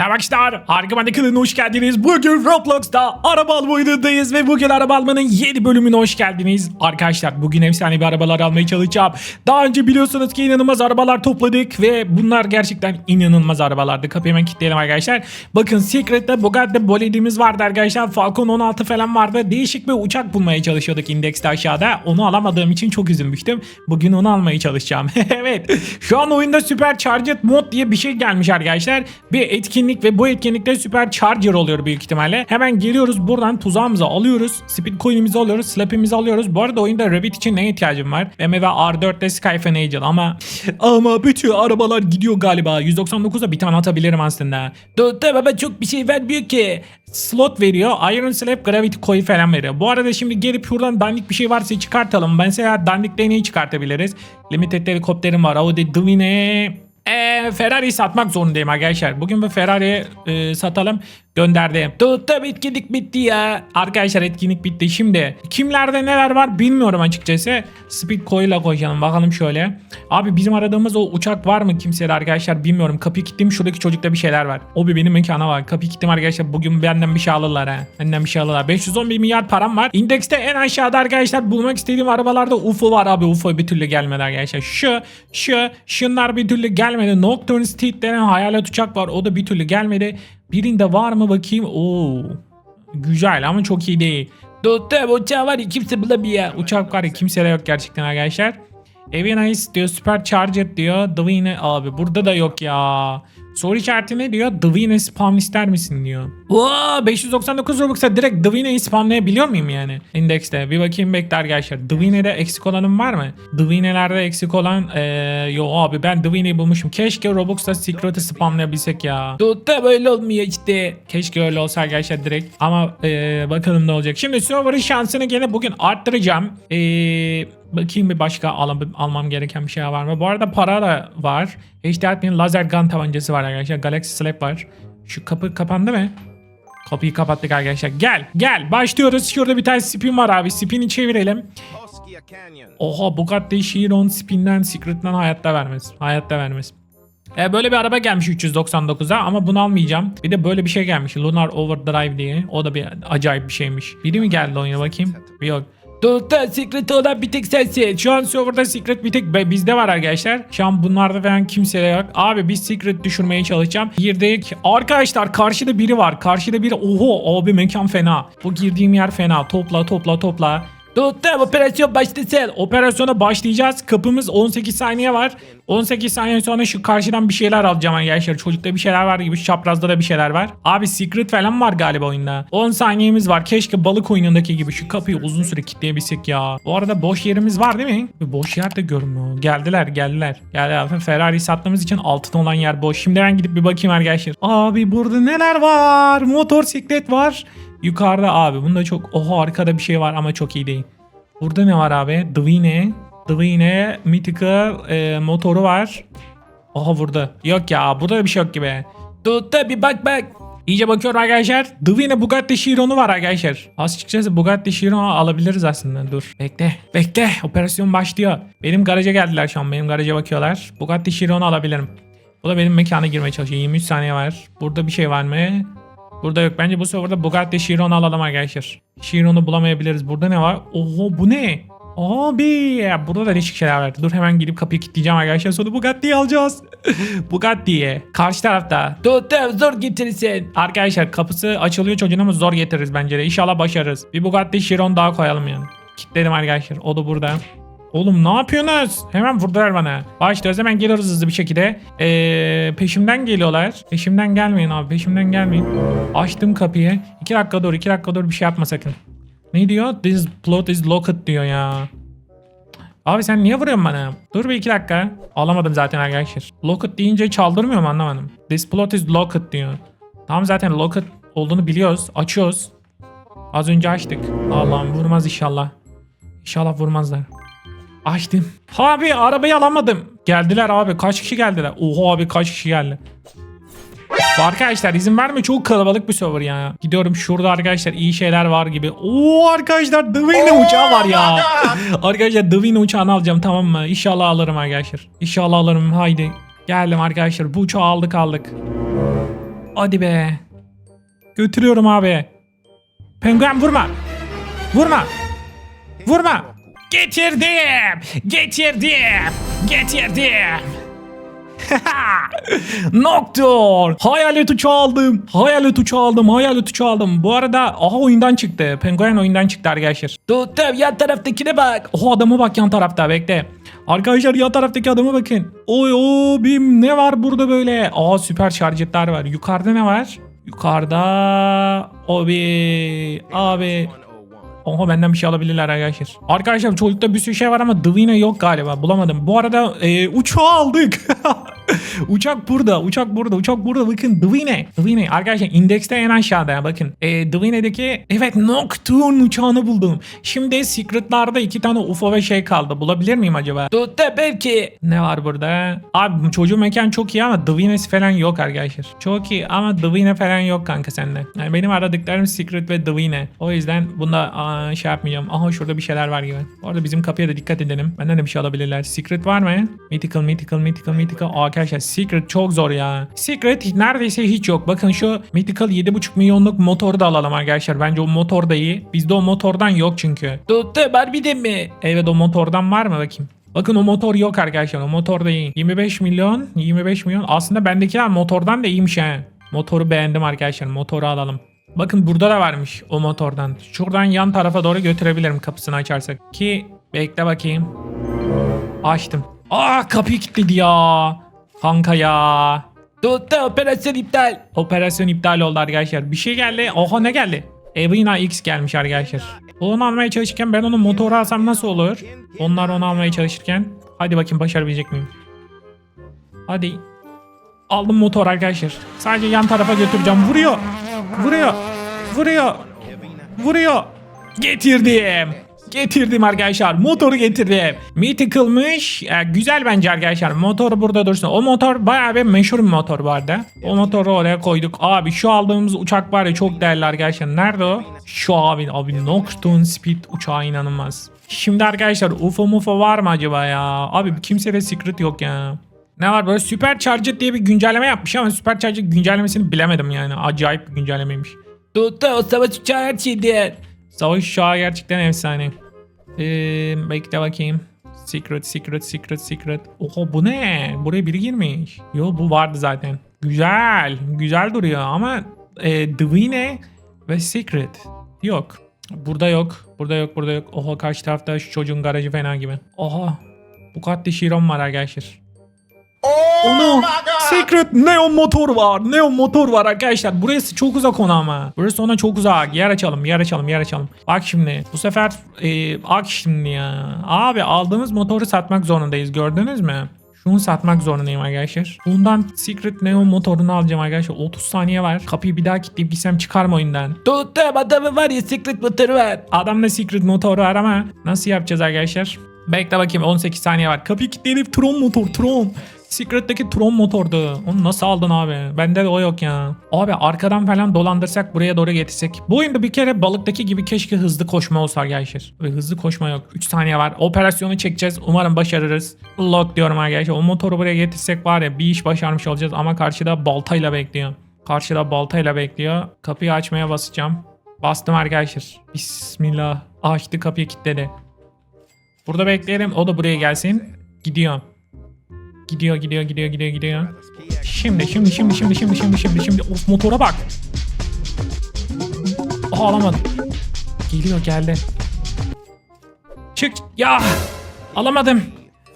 Arkadaşlar Harika kanalına hoş geldiniz. Bugün Roblox'ta araba alma oyunundayız ve bugün araba almanın yeni bölümüne hoş geldiniz. Arkadaşlar bugün efsane bir arabalar almaya çalışacağım. Daha önce biliyorsunuz ki inanılmaz arabalar topladık ve bunlar gerçekten inanılmaz arabalardı. Kapıyı hemen kilitleyelim arkadaşlar. Bakın Secret'te Bugatti Bolede'imiz vardı arkadaşlar. Falcon 16 falan vardı. Değişik bir uçak bulmaya çalışıyorduk indekste aşağıda. Onu alamadığım için çok üzülmüştüm. Bugün onu almaya çalışacağım. evet. Şu an oyunda Supercharged Mod diye bir şey gelmiş arkadaşlar. Bir etkinlik ve bu etkinlikte Supercharger oluyor büyük ihtimalle. Hemen geliyoruz buradan tuzağımızı alıyoruz. Speed coin'imizi alıyoruz. Slap'imizi alıyoruz. Bu arada oyunda Rabbit için ne ihtiyacım var? BMW R4'te Skyfan Angel ama ama bütün arabalar gidiyor galiba. 199'a bir tane atabilirim aslında. Baba çok bir şey vermiyor ki. Slot veriyor. Iron Slap Gravity Coil falan veriyor. Bu arada şimdi gelip şuradan dandik bir şey varsa çıkartalım. Ben mesela dandikte neyi çıkartabiliriz? Limited helikopterim var. Audi Dwine. Eee Ferrari'yi satmak zorundayım arkadaşlar. Bugün bir Ferrari e, satalım gönderdim. Tuttum etkinlik bitti ya. Arkadaşlar etkinlik bitti. Şimdi kimlerde neler var bilmiyorum açıkçası. Speed Coil'a koyalım bakalım şöyle. Abi bizim aradığımız o uçak var mı kimsede arkadaşlar bilmiyorum. Kapıyı kilitledim şuradaki çocukta bir şeyler var. O bir benim mekana var. Kapıyı kilitledim arkadaşlar. Bugün benden bir şey alırlar ha. Benden bir şey alırlar. 511 milyar param var. İndekste en aşağıda arkadaşlar bulmak istediğim arabalarda UFO var abi. UFO bir türlü gelmedi arkadaşlar. Şu, şu, şunlar bir türlü gelmedi. Nocturne Steed denen hayalet uçak var. O da bir türlü gelmedi. Birinde var mı bakayım? Oo. Güzel ama çok iyi değil. Dostum uçağı var ya kimse bulamıyor. Uçak var kimse de yok gerçekten arkadaşlar. Evi nice diyor. Supercharger diyor. Dwine abi burada da yok ya. Soru işareti ne diyor? Dwine spam ister misin diyor. Oo 599 Robux'a direkt Dwine'yi spamlayabiliyor muyum yani? Index'te. Bir bakayım bekle arkadaşlar. Dwine'de eksik olanım var mı? Dwine'lerde eksik olan ee, yo abi ben Dwine'yi bulmuşum. Keşke Robux'ta Secret'ı spamlayabilsek ya. Tutta böyle olmuyor işte. Keşke öyle olsa arkadaşlar direkt. Ama ee, bakalım ne olacak. Şimdi server'ın şansını gene bugün arttıracağım. Eee Bakayım bir başka al almam gereken bir şey var mı? Bu arada para da var. HDRP'nin lazer gun tabancası var arkadaşlar. Galaxy Slap var. Şu kapı kapandı mı? Kapıyı kapattık arkadaşlar. Gel gel başlıyoruz. Şurada bir tane spin var abi. Spin'i çevirelim. Oha Bugatti Chiron Spin'den Secret'dan hayatta vermez. Hayatta vermez. E, böyle bir araba gelmiş 399'a ama bunu almayacağım. Bir de böyle bir şey gelmiş. Lunar Overdrive diye. O da bir acayip bir şeymiş. Biri mi geldi oyuna bakayım? Yok. Dota Secret olan bir tek sensin. Şu an serverda Secret bir tek be- bizde var arkadaşlar. Şu an bunlarda falan kimse de yok. Abi biz Secret düşürmeye çalışacağım. Girdik. Arkadaşlar karşıda biri var. Karşıda biri. Oho abi mekan fena. Bu girdiğim yer fena. Topla topla topla. Tuttum operasyon başlasın. Operasyona başlayacağız. Kapımız 18 saniye var. 18 saniye sonra şu karşıdan bir şeyler alacağım arkadaşlar. Çocukta bir şeyler var gibi. Şu çaprazda da bir şeyler var. Abi secret falan var galiba oyunda. 10 saniyemiz var. Keşke balık oyunundaki gibi şu kapıyı uzun süre kilitleyebilsek ya. Bu arada boş yerimiz var değil mi? Boş yer de görünmüyor. Geldiler geldiler. Geldi Ferrari sattığımız için altın olan yer boş. Şimdi ben gidip bir bakayım arkadaşlar. Abi burada neler var? Motosiklet var. Yukarıda abi bunda çok oha arkada bir şey var ama çok iyi değil. Burada ne var abi? Dwine. Dwine Mythical e, motoru var. Oha burada. Yok ya burada da bir şey yok gibi. Tut da bir bak bak. İyice bakıyorum arkadaşlar. Dwine Bugatti Chiron'u var arkadaşlar. Açıkçası Bugatti Chiron'u alabiliriz aslında. Dur. Bekle. Bekle. Operasyon başlıyor. Benim garaja geldiler şu an. Benim garaja bakıyorlar. Bugatti Chiron'u alabilirim. Bu da benim mekana girmeye çalışıyor. 23 saniye var. Burada bir şey var mı? Burada yok. Bence bu sefer Bugatti Chiron'u alalım arkadaşlar. Chiron'u bulamayabiliriz. Burada ne var? Oho bu ne? Abi burada da değişik şeyler var. Dur hemen gidip kapıyı kilitleyeceğim arkadaşlar. Sonra Bugatti'yi alacağız. Bugatti'yi. Karşı tarafta. Tuttum zor getirirsin. Arkadaşlar kapısı açılıyor çocuğun ama zor getiririz bence de. İnşallah başarırız. Bir Bugatti Chiron daha koyalım yani. Kilitledim arkadaşlar. O da burada. Oğlum ne yapıyorsunuz? Hemen vurdular bana. Başlıyoruz hemen geliyoruz hızlı bir şekilde. Ee, peşimden geliyorlar. Peşimden gelmeyin abi peşimden gelmeyin. Açtım kapıyı. 2 dakika dur 2 dakika dur bir şey yapma sakın. Ne diyor? This plot is locked diyor ya. Abi sen niye vuruyorsun bana? Dur bir iki dakika. Alamadım zaten arkadaşlar. Locked deyince çaldırmıyor mu anlamadım. This plot is locked diyor. Tamam zaten locked olduğunu biliyoruz. Açıyoruz. Az önce açtık. Allah'ım vurmaz inşallah. İnşallah vurmazlar. Açtım. Abi arabayı alamadım. Geldiler abi. Kaç kişi geldiler? Oha abi kaç kişi geldi. Arkadaşlar izin verme çok kalabalık bir server ya. Gidiyorum şurada arkadaşlar iyi şeyler var gibi. Oo arkadaşlar Dwine uçağı var ya. arkadaşlar Dwine uçağını alacağım tamam mı? İnşallah alırım arkadaşlar. İnşallah alırım haydi. Geldim arkadaşlar bu uçağı aldık aldık. Hadi be. Götürüyorum abi. Penguen vurma. Vurma. Vurma. Getirdim. Getirdim. Getirdim. Nocturne. Hayalet uçağı aldım. Hayalet uçağı aldım. Hayalet uçağı aldım. Bu arada aha oyundan çıktı. Penguen oyundan çıktı arkadaşlar. Tuttum yan taraftakine bak. Oha adama bak yan tarafta bekle. Arkadaşlar yan taraftaki adama bakın. Oy o bim ne var burada böyle? Aa süper şarjetler var. Yukarıda ne var? Yukarıda abi abi Oha benden bir şey alabilirler arkadaşlar. Arkadaşlar çocukta bir sürü şey var ama Divina yok galiba. Bulamadım. Bu arada e, uçağı aldık. uçak burada. Uçak burada. Uçak burada. Bakın Divina. Divina. Arkadaşlar indekste en aşağıda. Bakın. E, Divina'daki evet Nocturne uçağını buldum. Şimdi Secret'larda iki tane UFO ve şey kaldı. Bulabilir miyim acaba? Tuttu belki. Ne var burada? Abi çocuğun mekan çok iyi ama Divina'sı falan yok arkadaşlar. Çok iyi ama Divina falan yok kanka sende. Yani benim aradıklarım Secret ve Divina. O yüzden bunda aa, şey yapmayacağım. Aha şurada bir şeyler var gibi. Bu arada bizim kapıya da dikkat edelim. Benden de bir şey alabilirler. Secret var mı? Mythical, Mythical, Mythical, Mythical. Aa, arkadaşlar Secret çok zor ya. Secret neredeyse hiç yok. Bakın şu Mythical 7.5 milyonluk motoru da alalım arkadaşlar. Bence o motor da iyi. Bizde o motordan yok çünkü. Tuttu Barbie'de mi? Evet o motordan var mı bakayım? Bakın o motor yok arkadaşlar. O motor da iyi. 25 milyon. 25 milyon. Aslında bendekiler motordan da iyiymiş ha. Motoru beğendim arkadaşlar. Motoru alalım. Bakın burada da varmış o motordan. Şuradan yan tarafa doğru götürebilirim kapısını açarsak. Ki bekle bakayım. Açtım. Aa kapıyı kilitledi ya. Kanka ya. Tuttu operasyon iptal. Operasyon iptal oldu arkadaşlar. Bir şey geldi. Oha ne geldi? Evina X gelmiş arkadaşlar. Onu almaya çalışırken ben onu motoru alsam nasıl olur? Onlar onu almaya çalışırken. Hadi bakayım başarabilecek miyim? Hadi. Aldım motor arkadaşlar. Sadece yan tarafa götüreceğim. Vuruyor. Vuruyor. Vuruyor. Vuruyor. Getirdim. Getirdim arkadaşlar. Motoru getirdim. Mythical'mış. Ee, güzel bence arkadaşlar. Motor burada dursun. O motor bayağı bir meşhur bir motor vardı. O motoru oraya koyduk. Abi şu aldığımız uçak var ya çok değerli arkadaşlar. Nerede o? Şu abi. Abi Nocturne Speed uçağı inanılmaz. Şimdi arkadaşlar UFO mufo var mı acaba ya? Abi kimsede secret yok ya. Ne var böyle Super Charger diye bir güncelleme yapmış ama Super Charger güncellemesini bilemedim yani. Acayip bir güncellemeymiş. Tuttu o savaş uçağı her şeydi. Savaş uçağı gerçekten efsane. Ee, bekle bakayım. Secret, secret, secret, secret. Oha bu ne? Buraya biri girmiş. Yo bu vardı zaten. Güzel. Güzel duruyor ama e, Divine ve Secret. Yok. Burada yok. Burada yok. Burada yok. Oha karşı tarafta şu çocuğun garajı fena gibi. Oha. Bu katlı Şiron var arkadaşlar. Onu Secret Neon motor var. Neon motor var arkadaşlar. Burası çok uzak ona ama. Burası ona çok uzak. Yer açalım, yer açalım, yer açalım. Bak şimdi. Bu sefer e, bak şimdi ya. Abi aldığımız motoru satmak zorundayız. Gördünüz mü? Şunu satmak zorundayım arkadaşlar. Bundan Secret Neon motorunu alacağım arkadaşlar. 30 saniye var. Kapıyı bir daha kilitleyip gitsem çıkar mı oyundan? Tuttum adamı var ya Secret motoru var. Adamda Secret motoru var ama nasıl yapacağız arkadaşlar? Bekle bakayım 18 saniye var. Kapıyı kilitleyelim Tron motor Tron. Secret'teki Tron motordu. Onu nasıl aldın abi? Bende de o yok ya. Abi arkadan falan dolandırsak buraya doğru getirsek. Bu oyunda bir kere balıktaki gibi keşke hızlı koşma olsa arkadaşlar. Hızlı koşma yok. 3 saniye var. Operasyonu çekeceğiz. Umarım başarırız. Lock diyorum arkadaşlar. O motoru buraya getirsek var ya bir iş başarmış olacağız ama karşıda baltayla bekliyor. Karşıda baltayla bekliyor. Kapıyı açmaya basacağım. Bastım arkadaşlar. Bismillah. Açtı kapıyı kilitledi. Burada bekleyelim. O da buraya gelsin. Gidiyor. Gidiyor gidiyor gidiyor gidiyor gidiyor. Şimdi şimdi şimdi şimdi şimdi şimdi şimdi şimdi of motora bak. Aha alamadım. Geliyor geldi. Çık ya. Alamadım.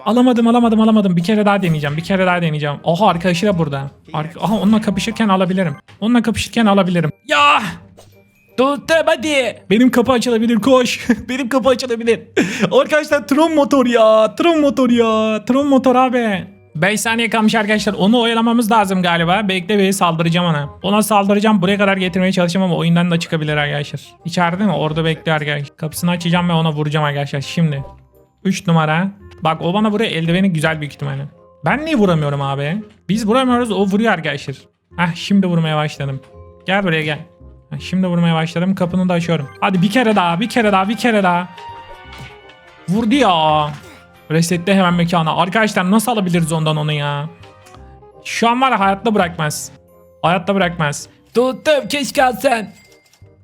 Alamadım alamadım alamadım. Bir kere daha deneyeceğim. Bir kere daha deneyeceğim. Oha arkadaşı da burada. Arka, aha onunla kapışırken alabilirim. Onunla kapışırken alabilirim. Ya. Tuttum hadi. Benim kapı açılabilir koş. Benim kapı açılabilir. Arkadaşlar Tron motor ya. Tron motor ya. Tron motor abi. 5 saniye kalmış arkadaşlar. Onu oyalamamız lazım galiba. Bekle bir saldıracağım ona. Ona saldıracağım. Buraya kadar getirmeye çalışacağım ama oyundan da çıkabilir arkadaşlar. İçeride mi? Orada bekliyor arkadaşlar. Kapısını açacağım ve ona vuracağım arkadaşlar. Şimdi. 3 numara. Bak o bana vuruyor. Eldiveni güzel büyük ihtimalle. Ben niye vuramıyorum abi? Biz vuramıyoruz. O vuruyor arkadaşlar. Heh şimdi vurmaya başladım. Gel buraya gel. Şimdi vurmaya başladım. Kapını da açıyorum. Hadi bir kere daha. Bir kere daha. Bir kere daha. Vurdu ya. Resetle hemen mekana. Arkadaşlar nasıl alabiliriz ondan onu ya? Şu an var ya hayatta bırakmaz. Hayatta bırakmaz. Tuttum keşke alsan.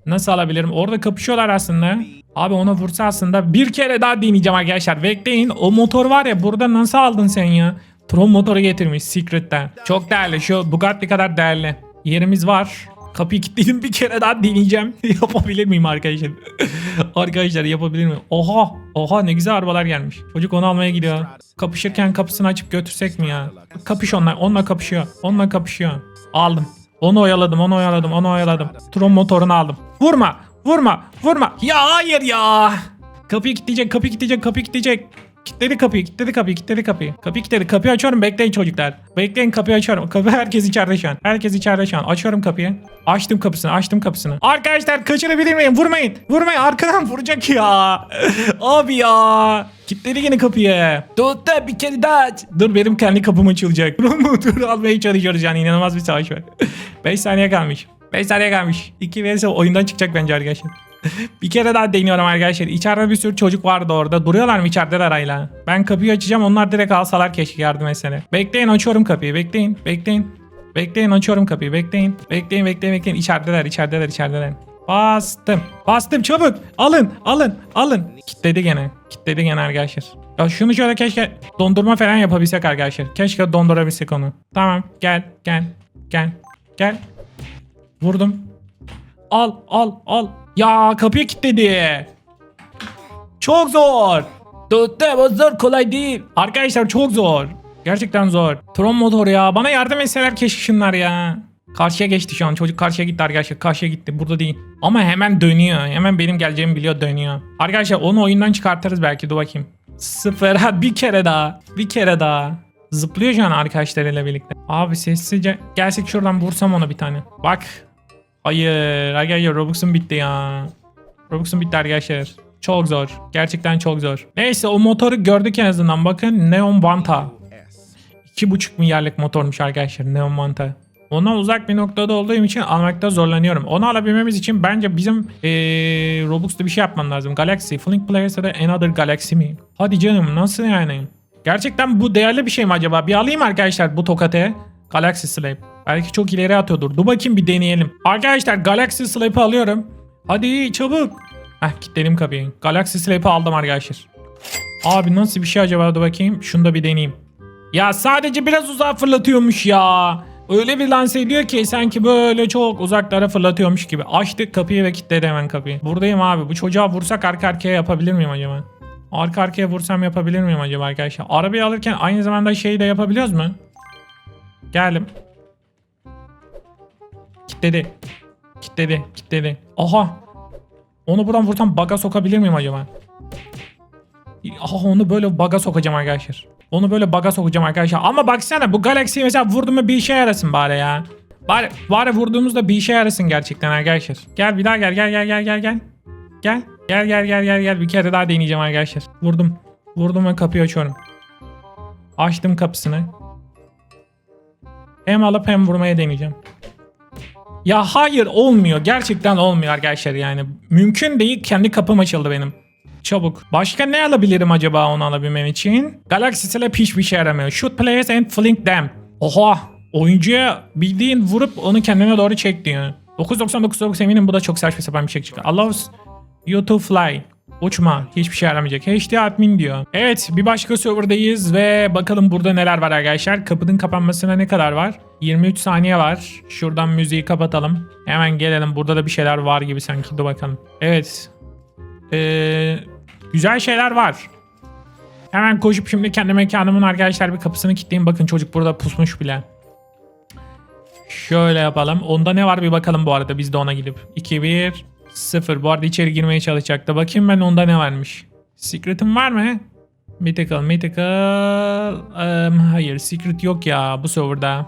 Nasıl alabilirim? Orada kapışıyorlar aslında. Abi ona vursa aslında bir kere daha deneyeceğim arkadaşlar. Bekleyin. O motor var ya burada nasıl aldın sen ya? Tron motoru getirmiş Secret'ten. Çok değerli. Şu Bugatti kadar değerli. Yerimiz var. Kapıyı kilitledim bir kere daha deneyeceğim. yapabilir miyim arkadaşlar? arkadaşlar yapabilir miyim? Oha! Oha ne güzel arabalar gelmiş. Çocuk onu almaya gidiyor. Kapışırken kapısını açıp götürsek mi ya? Kapış onunla. Onunla kapışıyor. Onunla kapışıyor. Aldım. Onu oyaladım, onu oyaladım, onu oyaladım. Tron motorunu aldım. Vurma, vurma, vurma. Ya hayır ya. Kapıyı kilitleyecek, kapıyı kilitleyecek, kapıyı kilitleyecek. Kilitledi kapıyı, kilitledi kapıyı, kilitledi kapıyı. Kapıyı kilitledi. Kapıyı açıyorum, bekleyin çocuklar. Bekleyin kapıyı açıyorum. Kapı herkes içeride şu an. Herkes içeride şu an. Açıyorum kapıyı. Açtım kapısını, açtım kapısını. Arkadaşlar kaçırabilir miyim? Vurmayın. Vurmayın. Arkadan vuracak ya. Abi ya. Kilitledi yine kapıyı. Tuttum bir kere daha aç. Dur benim kendi kapım açılacak. Motoru almaya çalışıyoruz yani inanılmaz bir savaş var. 5 saniye kalmış. 5 saniye kalmış. 2 verirse oyundan çıkacak bence arkadaşlar. bir kere daha deniyorum arkadaşlar. İçeride bir sürü çocuk vardı orada. Duruyorlar mı içeride arayla? Ben kapıyı açacağım. Onlar direkt alsalar keşke yardım etsene. Bekleyin açıyorum kapıyı. Bekleyin. Bekleyin. Bekleyin açıyorum kapıyı. Bekleyin. Bekleyin bekleyin bekleyin. İçerideler içerideler içerideler. Bastım. Bastım çabuk. Alın alın alın. Kitledi gene. Kitledi gene arkadaşlar. Ya şunu şöyle keşke dondurma falan yapabilsek arkadaşlar. Keşke dondurabilsek onu. Tamam gel gel gel gel. Vurdum. Al al al. Ya kapıyı kilitledi. Çok zor. Tuttum o zor kolay değil. Arkadaşlar çok zor. Gerçekten zor. Tron motor ya. Bana yardım etseler keşke şunlar ya. Karşıya geçti şu an. Çocuk karşıya gitti arkadaşlar. Karşıya gitti. Burada değil. Ama hemen dönüyor. Hemen benim geleceğimi biliyor dönüyor. Arkadaşlar onu oyundan çıkartırız belki. Dur bakayım. Sıfır. Ha, bir kere daha. Bir kere daha. Zıplıyor şu an arkadaşlarıyla birlikte. Abi sessizce. Gelsek şuradan vursam ona bir tane. Bak. Hayır. Arkadaşlar Robux'um bitti ya. Robux'um bitti arkadaşlar. Çok zor. Gerçekten çok zor. Neyse o motoru gördük en azından. Bakın Neon Vanta. 2,5 milyarlık motormuş arkadaşlar Neon Vanta. Ondan uzak bir noktada olduğum için almakta zorlanıyorum. Onu alabilmemiz için bence bizim ee, Robux'ta bir şey yapmam lazım. Galaxy. Flink Players'a da Another Galaxy mi? Hadi canım nasıl yani? Gerçekten bu değerli bir şey mi acaba? Bir alayım arkadaşlar bu tokate. Galaxy Slave. Belki çok ileri atıyordur. Dur bakayım bir deneyelim. Arkadaşlar Galaxy Slave'ı alıyorum. Hadi çabuk. Heh kilitledim kapıyı. Galaxy Slave'ı aldım arkadaşlar. Abi nasıl bir şey acaba dur bakayım. Şunu da bir deneyeyim. Ya sadece biraz uzağa fırlatıyormuş ya. Öyle bir lanse ediyor ki sanki böyle çok uzaklara fırlatıyormuş gibi. Açtık kapıyı ve kilitledi hemen kapıyı. Buradayım abi. Bu çocuğa vursak arka arkaya yapabilir miyim acaba? Arka arkaya vursam yapabilir miyim acaba arkadaşlar? Arabayı alırken aynı zamanda şeyi de yapabiliyoruz mu? Geldim. Kilitledi. Kilitledi. Kilitledi. Aha. Onu buradan vursam baga sokabilir miyim acaba? Aha onu böyle baga sokacağım arkadaşlar. Onu böyle baga sokacağım arkadaşlar. Ama baksana bu Galaxy mesela vurdum mu bir işe yarasın bari ya. Bari, bari vurduğumuzda bir işe yarasın gerçekten arkadaşlar. Gel bir daha gel gel gel gel gel gel. Gel. Gel gel gel gel gel. Bir kere daha deneyeceğim arkadaşlar. Vurdum. Vurdum ve kapıyı açıyorum. Açtım kapısını. Hem alıp hem vurmaya deneyeceğim. Ya hayır olmuyor. Gerçekten olmuyor arkadaşlar yani. Mümkün değil. Kendi kapım açıldı benim. Çabuk. Başka ne alabilirim acaba onu alabilmem için? Galaxy Slap hiçbir şey yaramıyor. Shoot players and flank them. Oha. Oyuncuya bildiğin vurup onu kendine doğru çek diyor. 999 eminim bu da çok saçma sapan bir şey çıkar. Allows you to fly. Uçma. Hiçbir şey yaramayacak. HD admin diyor. Evet bir başka serverdayız ve bakalım burada neler var arkadaşlar. Kapının kapanmasına ne kadar var? 23 saniye var. Şuradan müziği kapatalım. Hemen gelelim. Burada da bir şeyler var gibi sanki. Dur bakalım. Evet. Ee, güzel şeyler var. Hemen koşup şimdi kendi mekanımın arkadaşlar bir kapısını kilitleyeyim. Bakın çocuk burada pusmuş bile. Şöyle yapalım. Onda ne var bir bakalım bu arada. Biz de ona gidip. 2, 1, 0. Bu arada içeri girmeye çalışacaktı. Bakayım ben onda ne varmış. Secret'ım var mı? Mythical, Mythical... Em, hayır, Secret yok ya bu serverda.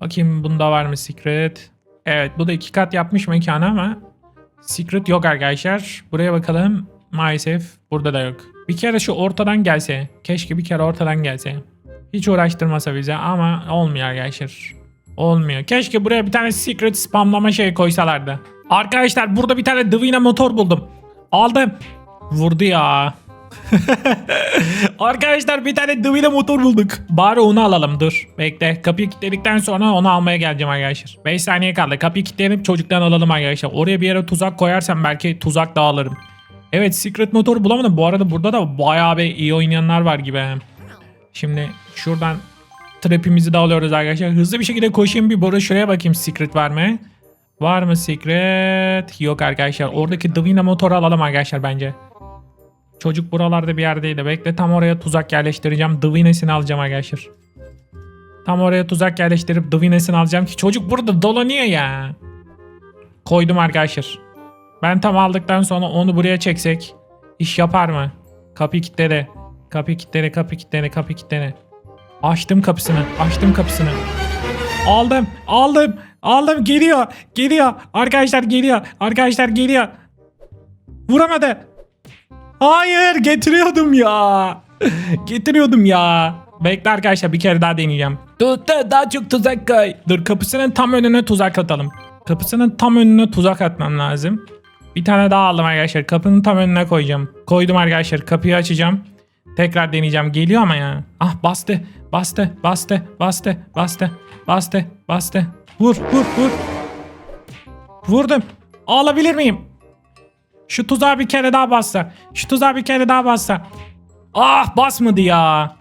Bakayım bunda var mı Secret? Evet, bu da iki kat yapmış mekanı ama Secret yok arkadaşlar. Buraya bakalım. Maalesef burada da yok. Bir kere şu ortadan gelse. Keşke bir kere ortadan gelse. Hiç uğraştırmasa bize ama olmuyor arkadaşlar. Olmuyor. Keşke buraya bir tane secret spamlama şey koysalardı. Arkadaşlar burada bir tane Divina motor buldum. Aldım. Vurdu ya. Arkadaşlar bir tane Dwina motor bulduk. Bari onu alalım dur. Bekle kapıyı kilitledikten sonra onu almaya geleceğim arkadaşlar. 5 saniye kaldı. Kapıyı kilitleyelim çocuktan alalım arkadaşlar. Oraya bir yere tuzak koyarsam belki tuzak da alırım. Evet secret motoru bulamadım. Bu arada burada da bayağı bir iyi oynayanlar var gibi. Şimdi şuradan trapimizi de alıyoruz arkadaşlar. Hızlı bir şekilde koşayım bir boru şuraya bakayım secret var mı? Var mı secret? Yok arkadaşlar. Oradaki Dwina motoru alalım arkadaşlar bence. Çocuk buralarda bir yerdeydi. Bekle tam oraya tuzak yerleştireceğim. Dwina'sini alacağım arkadaşlar. Tam oraya tuzak yerleştirip Dwina'sini alacağım ki çocuk burada dolanıyor ya. Koydum arkadaşlar. Ben tam aldıktan sonra onu buraya çeksek iş yapar mı? Kapı kilitledi. Kapı kilitledi, kapı kilitledi, kapı kilitledi. Açtım kapısını, açtım kapısını. Aldım, aldım, aldım. Geliyor, geliyor. Arkadaşlar geliyor, arkadaşlar geliyor. Vuramadı. Hayır getiriyordum ya. getiriyordum ya. Bekle arkadaşlar bir kere daha deneyeceğim. Dur dur daha çok tuzak koy. Dur kapısının tam önüne tuzak atalım. Kapısının tam önüne tuzak atmam lazım. Bir tane daha aldım arkadaşlar. Kapının tam önüne koyacağım. Koydum arkadaşlar. Kapıyı açacağım. Tekrar deneyeceğim. Geliyor ama ya. Ah bastı. Bastı. Bastı. Bastı. Bastı. Bastı. Bastı. Vur. Vur. Vur. Vurdum. Alabilir miyim? Şu tuzağa bir kere daha bassa. Şu tuzağa bir kere daha bassa. Ah basmadı ya.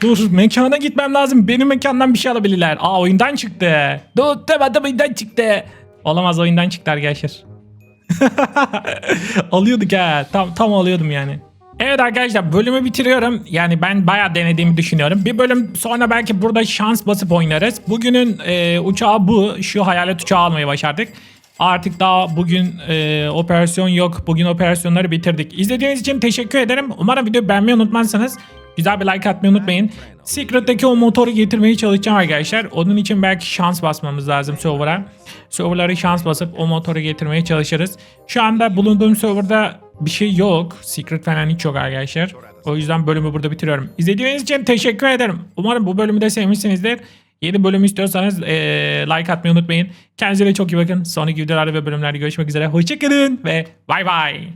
Dur mekana gitmem lazım. Benim mekandan bir şey alabilirler. Aa oyundan çıktı. Dur adam oyundan çıktı. Olamaz oyundan çıktı arkadaşlar. Alıyorduk ha. Tam, tam alıyordum yani. Evet arkadaşlar bölümü bitiriyorum. Yani ben bayağı denediğimi düşünüyorum. Bir bölüm sonra belki burada şans basıp oynarız. Bugünün e, uçağı bu. Şu hayalet uçağı almayı başardık. Artık daha bugün e, operasyon yok. Bugün operasyonları bitirdik. İzlediğiniz için teşekkür ederim. Umarım videoyu beğenmeyi unutmazsanız güzel bir like atmayı unutmayın. Secret'teki o motoru getirmeye çalışacağım arkadaşlar. Onun için belki şans basmamız lazım server'a. Server'ları şans basıp o motoru getirmeye çalışırız. Şu anda bulunduğum server'da bir şey yok. Secret falan hiç yok arkadaşlar. O yüzden bölümü burada bitiriyorum. İzlediğiniz için teşekkür ederim. Umarım bu bölümü de sevmişsinizdir. Yeni bölüm istiyorsanız eee, like atmayı unutmayın. Kendinize çok iyi bakın. Sonraki videolarda ve bölümlerde görüşmek üzere. Hoşçakalın ve bay bay.